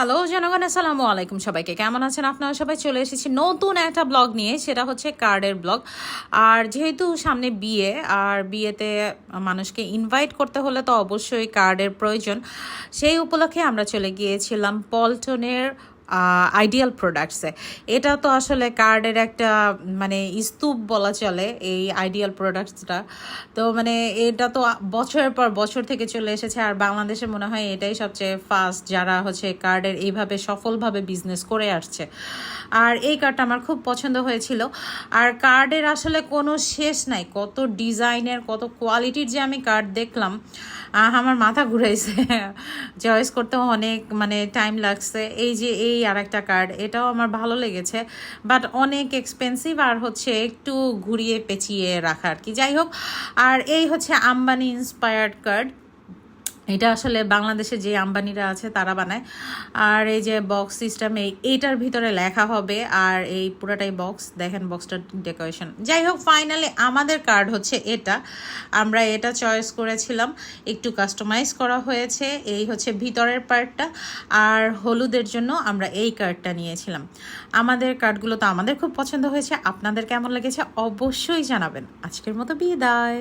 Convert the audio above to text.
Hello, জনগণ, আসসালামু আলাইকুম সবাইকে। কেমন আছেন আপনারা? সবাই চলে এসেছি নতুন একটা ব্লগ নিয়ে, সেটা হচ্ছে কার্ডের ব্লগ। আর যেহেতু সামনে বিয়ে, আর বিয়েতে মানুষকে ইনভাইট করতে হলে তো অবশ্যই কার্ডের প্রয়োজন। সেই উপলক্ষে আমরা চলে গিয়েছিলাম পল্টনের আইডিয়াল প্রোডাক্টসে এটা তো আসলে কার্ডের একটা মানে স্তূপ বলা চলে এই আইডিয়াল প্রোডাক্টসটা তো মানে এটা তো বছরের পর বছর থেকে চলে এসেছে, আর বাংলাদেশে মনে হয় এটাই সবচেয়ে ফার্স্ট যারা হচ্ছে কার্ডের এইভাবে সফলভাবে বিজনেস করে আসছে। আর এই কার্ডটা আমার খুব পছন্দ হয়েছিল। আর কার্ডের আসলে কোনো শেষ নাই, কত ডিজাইনের কত কোয়ালিটির যে আমি কার্ড দেখলাম। আমার মাথা ঘুরাইছে। চয়েস করতেও অনেক মানে টাইম লাগছে। এই যে এই আর একটা কার্ড এটাও আমার ভালো লেগেছে। বাট অনেক এক্সপেন্সিভ আর হচ্ছে একটু ঘুরিয়ে পেঁচিয়ে রাখা আর কি। যাই হোক, আর এই হচ্ছে আম্বানি ইন্সপায়ার্ড কার্ড এটা আসলে বাংলাদেশে যে আম্বানিরা আছে, তারা বানায়। আর এই যে বক্স সিস্টেম এই, এইটার ভিতরে লেখা হবে, আর এই পুরাটাই বক্স দেখেন বক্সটার ডেকোরেশন যাই হোক ফাইনালি আমাদের কার্ড হচ্ছে এটা। আমরা এটা চয়েস করেছিলাম, একটু কাস্টমাইজ করা হয়েছে, এই হচ্ছে ভিতরের পার্টটা আর হলুদের জন্য আমরা এই কার্ডটা নিয়েছিলাম। আমাদের কার্ডগুলো তো আমাদের খুব পছন্দ হয়েছে, আপনাদের কেমন লেগেছে অবশ্যই জানাবেন। আজকের মতো বিদায়।